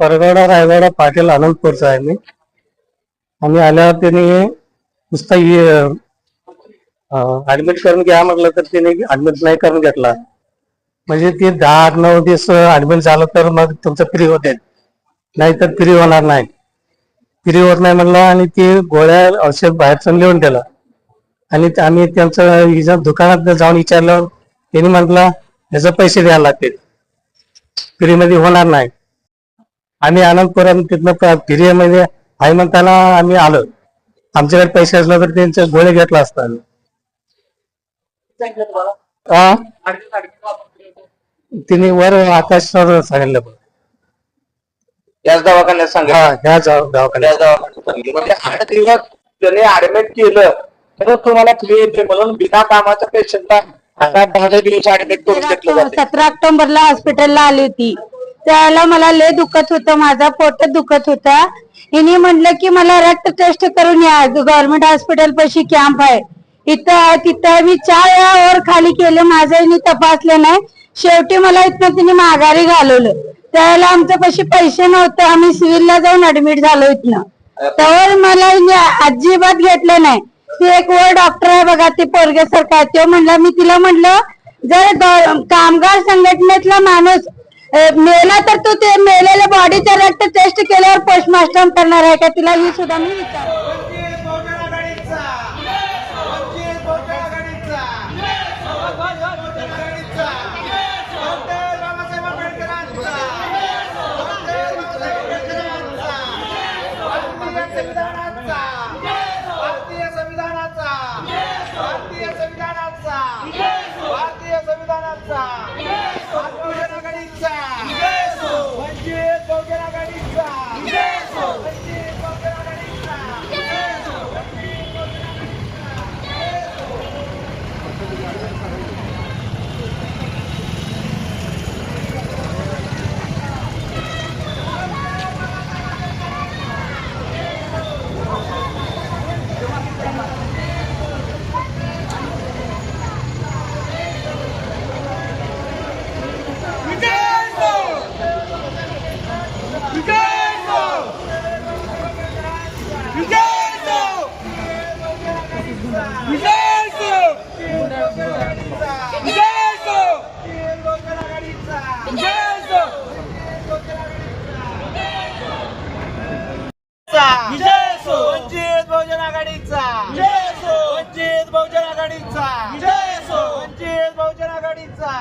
परगडा रायगडा पाटील अनंतपूरचा आहे मी. आम्ही आल्यावर त्यांनी नुसता ऍडमिट करून घ्या म्हटलं तर त्याने ऍडमिट नाही करून घेतला. म्हणजे ते दहा आठ नऊ दिवस ऍडमिट झालं तर मग तुमचं फ्री होते. नाहीतर फ्री होणार नाही. फ्री होत नाही म्हणलं आणि ते गोळ्या औषध बाहेरचं लिहून दिलं. आणि आम्ही त्यांचं दुकानात जाऊन विचारलं. त्यांनी म्हटलं ह्याचं पैसे द्यायला लागतील. फ्रीमध्ये होणार नाही. आम्ही अनंतपुरात तिथनं फिर्यामध्ये आहे म्हणताना आम्ही आलो आमच्याकडे पैसे असला तर त्यांचे गोळे घेतला असता आम्ही. हा? तिने वर आकाशावर सांगितलं बघ. याच दवाखान्यात सांगा हा ह्या जाऊ दवाखान्यात याच दवाखान्यात सांगितलं म्हणजे आठ दिवस त्याने ऍडमिट केलं तर तुम्हाला फ्री येते म्हणून बिना कामाच्या पेशंटला आता दहा दिवस ऍडमिट करून घेतलं जाते सतरा ऑक्टोबरला हॉस्पिटलला आली होती त्यावेळेला मला लय दुखत होतं माझा पोट दुखत होता. हिने म्हटलं की मला रक्त टेस्ट करून या गव्हर्नमेंट हॉस्पिटल पाशी कॅम्प आहे. इथं तिथं मी चार वेळा वर खाली केलं माझं हिने तपासलं नाही. शेवटी मला इथनं तिने माघारी घालवलं. त्यावेळेला आमच्या पाशी पैसे नव्हते आम्ही सिव्हिलला जाऊन ऍडमिट झालो इथनं. तर मला अजिबात घेतलं नाही. ती एक वर डॉक्टर आहे बघा ती पोरग्यासारखा आहे. तो म्हणला मी तिला म्हटलं जर कामगार संघटनेतला माणूस मेला तर तू ते मेलेल्या बॉडीचं रक्त टेस्ट केल्यावर पोस्टमार्टम करणार आहे का? तिला ही सुद्धा मी विचार आघाडीचा. वंचित बहुजन आघाडीचा.